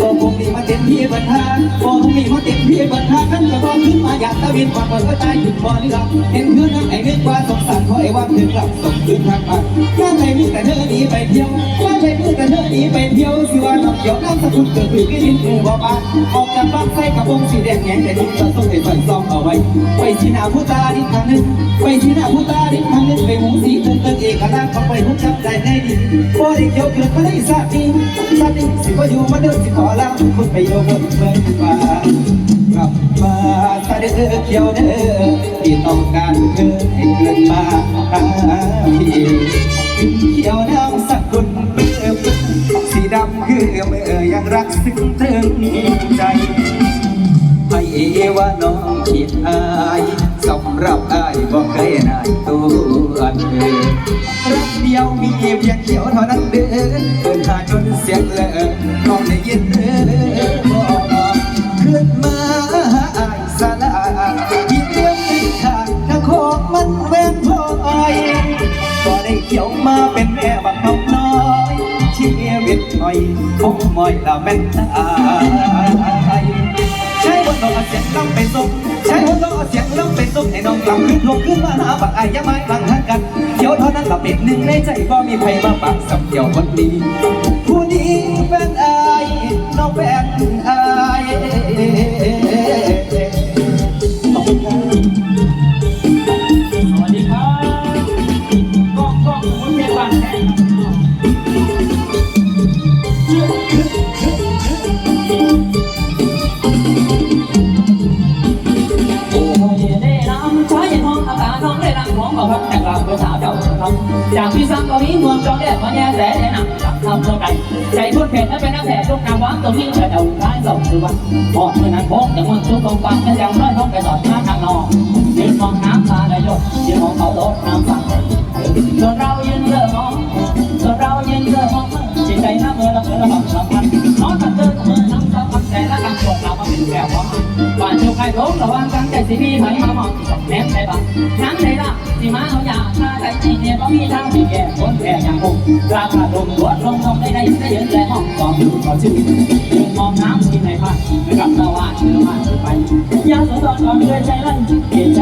ก็คงมีมาเต็มที่บันทางก็คงมีมาเต็มที่บันทางขันจะบอกขึ้นมาอยากตะวินความเปิดก็ใจหยุดบ่เรื่องเห็นเพื่อนน้ำไอ้เม็ดกว่าสงสารเพราไอ้ว่าถึงกลับส่งคืนทางมาแค่ไหนมีแต่เธอหนีไปเที่ยวแค่ไหนมีแต่เธอหนีไปเที่ยวสิว่าน้องเกี่ยวน้ำสกุลเกิดขึ้นที่ดินเธอบอกมาออกจากบ้านใส่กระโปรงสีแดงแงงแต่ดุจะต้องให้ใส่ซองเอาไว้ไปชีนาผู้ตาดิทางนึงไปชีนาผู้ตาดิทางนึงไปหูสีเตินเตินเอกลักษณ์ขอไปหูจับใจในดินบ่ได้เกี่ยวเกิดมาได้สาดีสาดีสิว่าอยู่มาเดินสิขอลาคุณไปโยบนเมืองฟ้ากลับมาสะเด้อเกี่ยวเด้อที่ต้องการเธอให้เกินมาหาพี่เกี่ยวน้ำสักคนเมื่อสีดำคือเมื่อยังรักซึ้งถึงใจให้ว่าน้องคิดอายสำหรับอายบอกเคยนายตัวอันเธอรักเดียวมีเพียงเดียวเท่านั้นเด้อเดินหาจนเสียงเลอน้องได้ ยินเด้อบอกขึ้นมาหาอายสาลาที่เรื่องไม่ขาดถ้าของมันแวนพอยก็ได้เกี่ยวมาเป็นแม่บักน้องน้อยชีวิตหน่อยคงมอยละแม่นตายใช้บนโลกเสียงลำไปส่งใช้บนโลกเสียงลำไปส่งให้น้องกลับขึ้นลงขึ้นมาหาบักอายอยาไม้บังทางกันเดี๋ยวเท่านั้นหลับเป็นหนึ่งในใจบ่มีใครมาปักสับเกี่ยวคนดีผู้นี้แฟนอา น้องแฟนอายขอบคุณครับสวัสดีครับกล้องกล้องคุณเป็นบ้านแท้โอ้ยได้รำช้ห้องอากาศน้องได้รำของเราครับแต่ก จ้าครับจากพี่ซ้ำก็มีเมืองจอแดดมาแย่แสได้หนักจากทำเท่ากันใจพูดเผ็ดและเป็นนักแผลลูกนางวังตรงนี้จะเดาท้ายสองคือวันพอเมื่อนั้นพกอย่างมันชุกตรงปังกันย่างน้อยท้องไปสอดมาทางนอกยืนมองน้ำตาไหลหยดยืนมองเขาโดดน้ำสั่งส่วนเรายืนเลือมองส่วนเรายืนเลือมองจิตใจน้ำเมื่อละเมื่อละบังสัม แล้วของบ้านเจ้าใครร้องระวังกันใจสิพี่ไหมมามองสองแนมใจบ้างนั้นเลยล่ะสิมาเอาอยากถ้าใจที่เนี่ยก็มีทางที่แก่คนแก่อย่างผมราคาลงหัวลงลงได้ได้ได้เยอะแต่ห้องก็อยู่ก็ชื่อยืนมองน้ำที่ในพันไปกับตะวันเดินมาไปยาสุดตอนก่อนเลยใจลั่นเกลียดใจ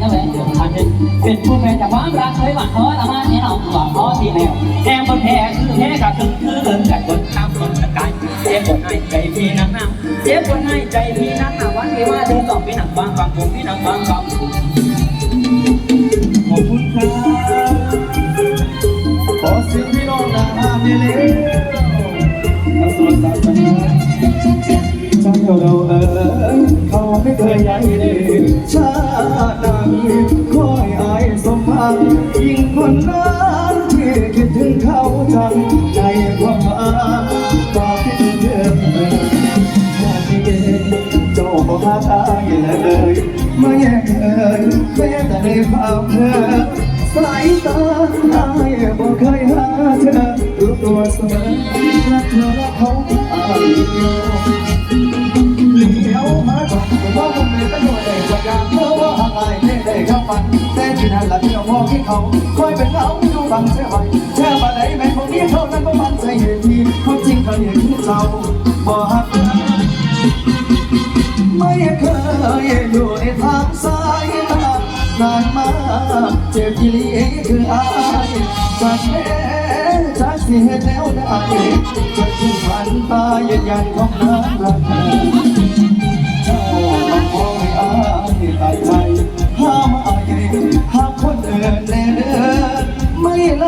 ใจขอแทนจะแหวนอยู่พันเป็นผู้แพ้จากความรักเคยหวังขอละมาเนี่ยน้องหวังขอที่แนวแก้มคนแพ้คือแพ้กับถึงคือเดินกับคนทำคนตะกายเจ็บคนให้ใจพี่นักหนาเจ็บคนให้ใจพี่นักหนาวันที่ว่าถึงสองพี่หนักบางบางผมพี่หนักบางบางขอบคุณครับขอเสียงพี่น้องนาเมเลทั้งสองสามคนช่างเราเราเออเขาไม่เคยย้ายเลยชา คอยอายสมพังยิ่งคนนั้นที่คิดถึงเขาจังใจความหมายฝากคิดถึงเธอชาตินี้เจ้าบ่หาทางเลยไม่แยกเอ่ยแม้แต่ในความเธอสายตาอายบอกเคยหาเธอรู้ตัวเสมอรักเธอรักเขาอาย เขาคอยเป็นเขาดูบังเชื่อไหมเชื่อมาไหนแม่คนนี้เขานั้นก็มันใจเหตุที่เขาจริงเขาเนี่ยคือเจ้าบอกหักไม่เคยอยู่ในทางสายตานานมากเจ็บที่ลีคืออายจากแม่จากเสียแล้วได้จนถึงพันตายืนยันของน้ำรักเธอเจ้าต้องคอยอายตัดใจห้ามอายห้ามคนเดแน่เดินไม่เล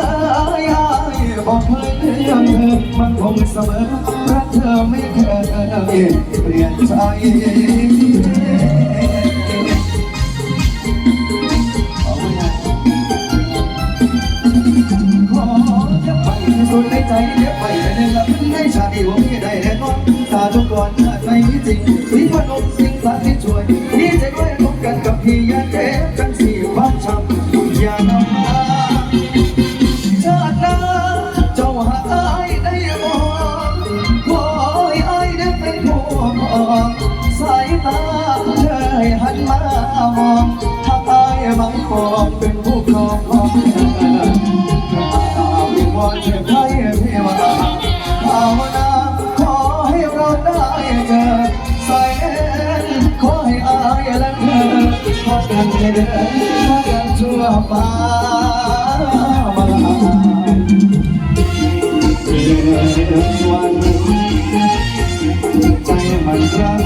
ยอายบอกเคยเตือนเธอมันคงเสมอรักเธอไม่เคยเปลี่ยนใจขอจะไปสุดในใจเดี๋ยวไปแต่ในละในชาติว่าไม่ได้แน่นอนสาธุก่อนชาในจริงมีพนมสิ่งศักดิ์สิทธิ์ช่วยนี่จะด้วยพบกันกับพี่ยาเจ๊ เดินมากันทั่วฟ้มาลาเวัใจมันกระง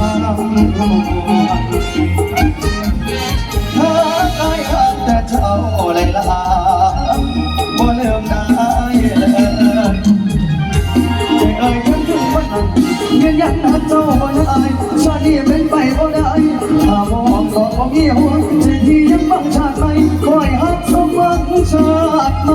กระอตายแต่เท่าไรล่บ่เลิกได้ใจเอ่ยขึ้นถึงวันนั้นยืนยันเจ้าบ่ได้ชาดีเป็นไปบ่ เพี่หวงที่ยังบังชาติไปคอยหักสมหวังชาติไป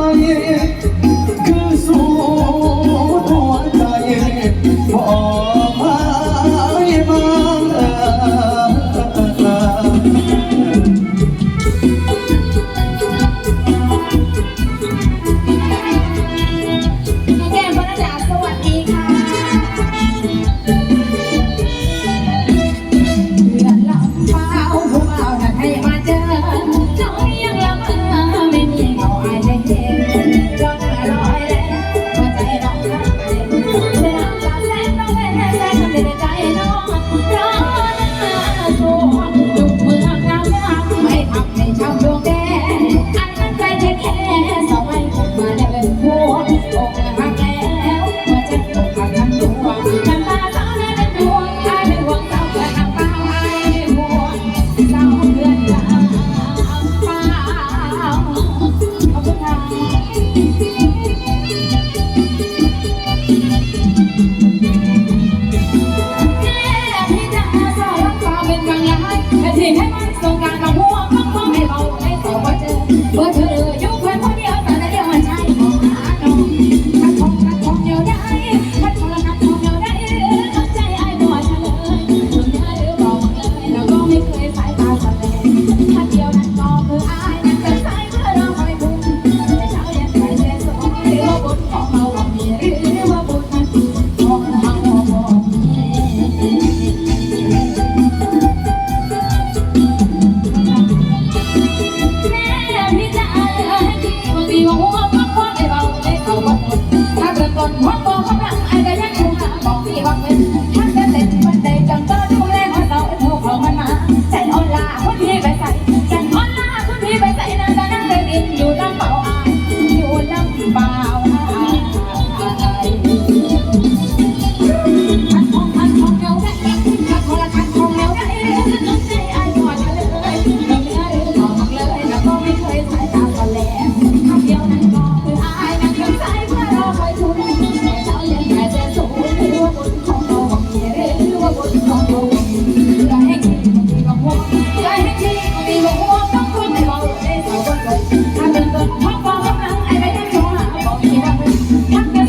我要求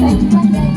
Thank you.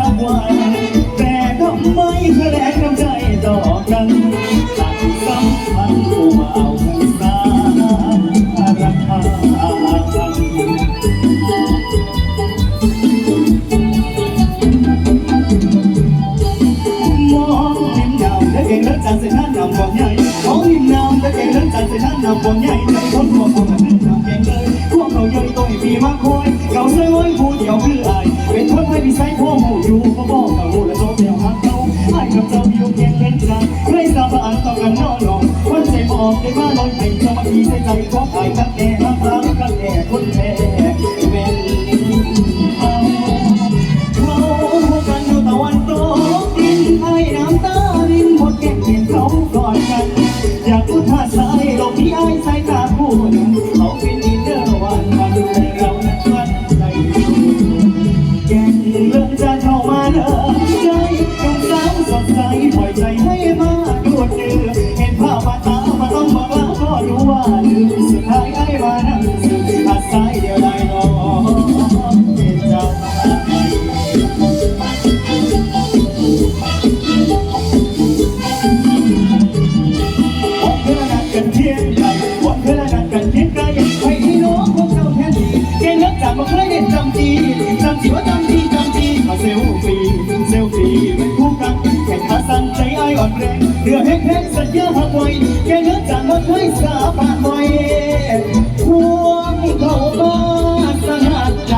もう両方も顔を出そう手を張った愛กับเราอยู่เพียงเล่นกันไม่สามอันต้องกันนอนหรอกวันใจบอกได้ว่าลอยเป็นสมาธิใจใจของใครกันแน่รักกันแน่คนแท้ เดือดแห้งๆสัญญาหักไว้แกเนื้อจากมันไว้สาบานไว้ควงเขามาสะหัดใจ